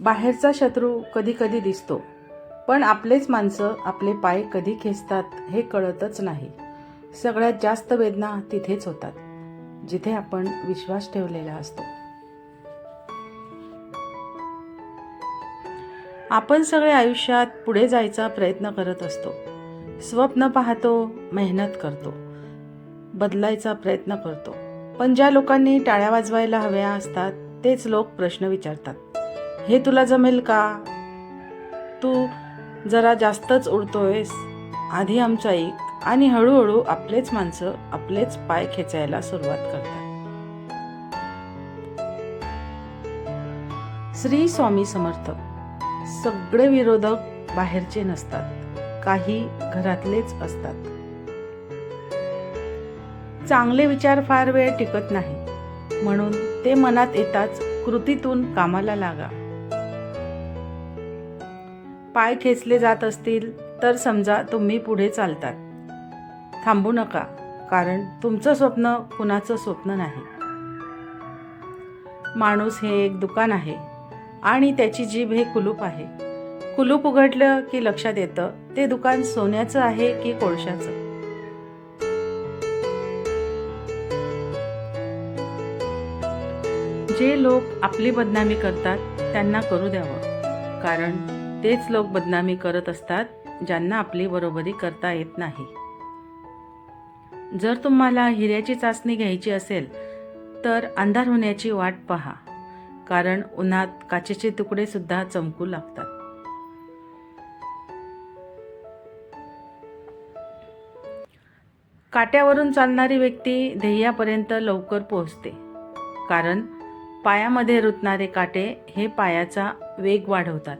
बाहेरचा शत्रू कधी कधी दिसतो. पण आपलेच माणसं आपले पाय कधी खेचतात हे कळतच नाही. सगळ्यात जास्त वेदना तिथेच होतात जिथे आपण विश्वास ठेवलेला असतो. आपण सगळे आयुष्यात पुढे जायचा प्रयत्न करत असतो. स्वप्न पाहतो मेहनत करतो. बदलायचा प्रयत्न करतो. पण ज्या लोकांनी टाळ्या वाजवायला हव्या असतात तेच लोक प्रश्न विचारतात. हे तुला जमेल का? तू जरा जास्तच उडतोयस. आधी आमचं ऐक आणि हळूहळू आपलेच माणसं आपलेच पाय खेचायला सुरुवात करतात. श्री स्वामी समर्थ. सगळे विरोधक बाहेरचे नसतात. काही घरातलेच असतात. चांगले विचार फार वेळ टिकत नाही. म्हणून ते मनात येताच कृतीतून कामाला लागा. पाय खेचले जात असतील तर समजा तुम्ही पुढे चालतात. थांबू नका कारण तुमचं स्वप्न कुणाचं स्वप्न नाही. माणूस हे एक दुकान आहे आणि त्याची जीभ हे कुलूप आहे. कुलूप उघडलं की लक्षात येतं ते दुकान सोन्याचं आहे की कोळशाचं? जे लोक आपली बदनामी करतात त्यांना करू द्यावं कारण तेच लोक बदनामी करत असतात ज्यांना आपली बरोबरी करता येत नाही. जर तुम्हाला हिऱ्याची चाचणी घ्यायची असेल तर अंधार होण्याची वाट पहा कारण उन्हात काचेचे तुकडे सुद्धा चमकू लागतात. काट्यावरून चालणारी व्यक्ती ध्येयापर्यंत लवकर पोहोचते कारण पायामध्ये रुतणारे काटे हे पायाचा वेग वाढवतात.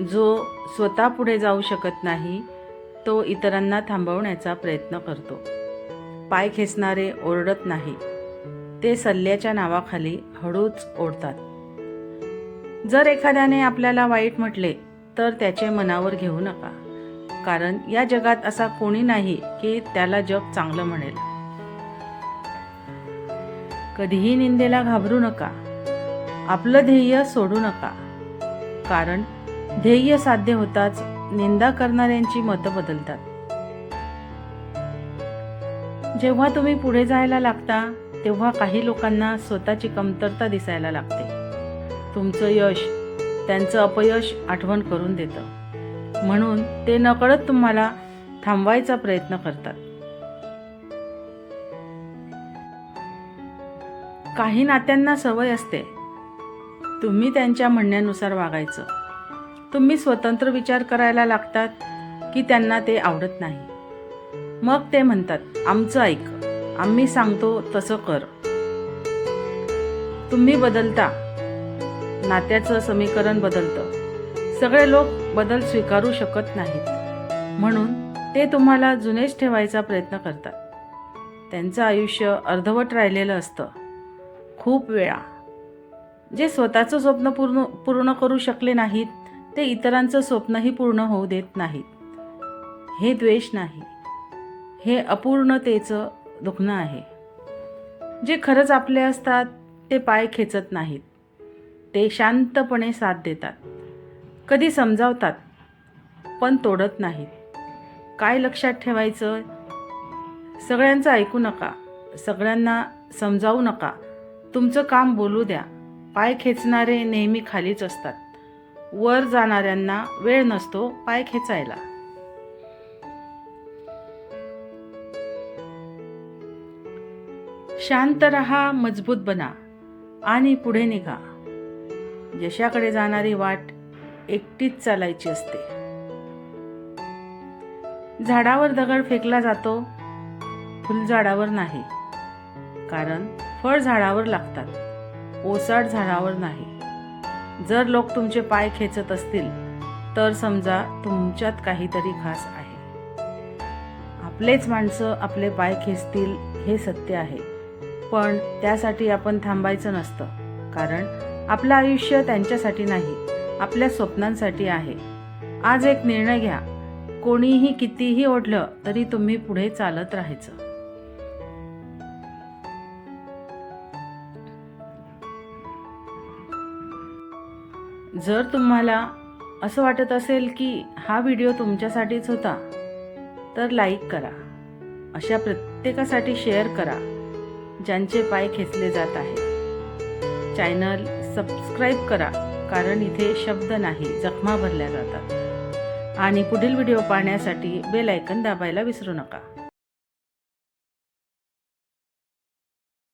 जो स्वतः पुढे जाऊ शकत नाही तो इतरांना थांबवण्याचा प्रयत्न करतो. पाय खेचणारे ओरडत नाही. ते सल्ल्याच्या नावाखाली हळूच ओढतात. जर एखाद्याने आपल्याला वाईट म्हटले तर त्याचे मनावर घेऊ नका. कारण या जगात असा कोणी नाही की त्याला जग चांगलं म्हणेल. कधीही निंदेला घाबरू नका. आपलं ध्येय सोडू नका. कारण ध्येय साध्य होताच निंदा करणाऱ्यांची मतं बदलतात. जेव्हा तुम्ही पुढे जायला लागता तेव्हा काही लोकांना स्वतःची कमतरता दिसायला लागते. तुमचं यश त्यांचं अपयश आठवण करून देतं. म्हणून ते नकळत तुम्हाला थांबवायचा प्रयत्न करतात. काही नात्यांना सवय असते. तुम्ही त्यांच्या म्हणण्यानुसार वागायचं. तुम्ही स्वतंत्र विचार करायला लागतात की त्यांना ते आवडत नाही. मग ते म्हणतात आमचं ऐक आम्ही सांगतो तसं कर. तुम्ही बदलता. नात्याचं समीकरण बदलतं. सगळे लोक बदल स्वीकारू शकत नाहीत. म्हणून ते तुम्हाला जुनेच ठेवायचा प्रयत्न करतात. त्यांचं आयुष्य अर्धवट राहिलेलं असतं. खूप वेळा. जे स्वतःचं स्वप्न पूर्ण पूर्ण करू शकले नाहीत ते इतरांचं स्वप्नही पूर्ण होऊ देत नाहीत. हे द्वेष नाही. हे अपूर्णतेचं दुखणं आहे. जे खरंच आपले असतात ते पाय खेचत नाहीत. ते शांतपणे साथ देतात. कधी समजावतात पण तोडत नाहीत. काय लक्षात ठेवायचं? सगळ्यांचं ऐकू नका. सगळ्यांना समजावू नका. तुमचं काम बोलू द्या. पाय खेचणारे नेहमी खालीच असतात. वर जाणाऱ्यांना वेळ नसतो पाय खेचायला. शांत रहा मजबूत बना आणि पुढे निघा. यशाकडे जाणारी वाट एकटीच चालायची असते. झाडावर दगड फेकला जातो फुलझाडावर नाही. कारण फळ झाडावर लागतात ओसाड झाडावर नाही. जर लोक तुमचे पाय खेचत असतील तर समजा तुमच्यात काहीतरी खास आहे. आपलेच माणसं आपले पाय खेचतील हे सत्य आहे. पण त्यासाठी आपण थांबायचं नसतं कारण आपलं आयुष्य त्यांच्यासाठी नाही आपल्या स्वप्नांसाठी आहे. आज एक निर्णय घ्या. कोणीही कितीही ओढलं तरी तुम्ही पुढे चालत राहायचं. जर तुम्हाला असं वाटत असेल की हा व्हिडिओ तुमच्यासाठीच होता तर लाईक करा. अशा प्रत्येकासाठी शेअर करा ज्यांचे पाय खेचले जात आहेत. चॅनल सबस्क्राईब करा कारण इथे शब्द नाही जखमा भरल्या जातात. आणि पुढील व्हिडिओ पाहण्यासाठी बेल आयकन दाबायला विसरू नका.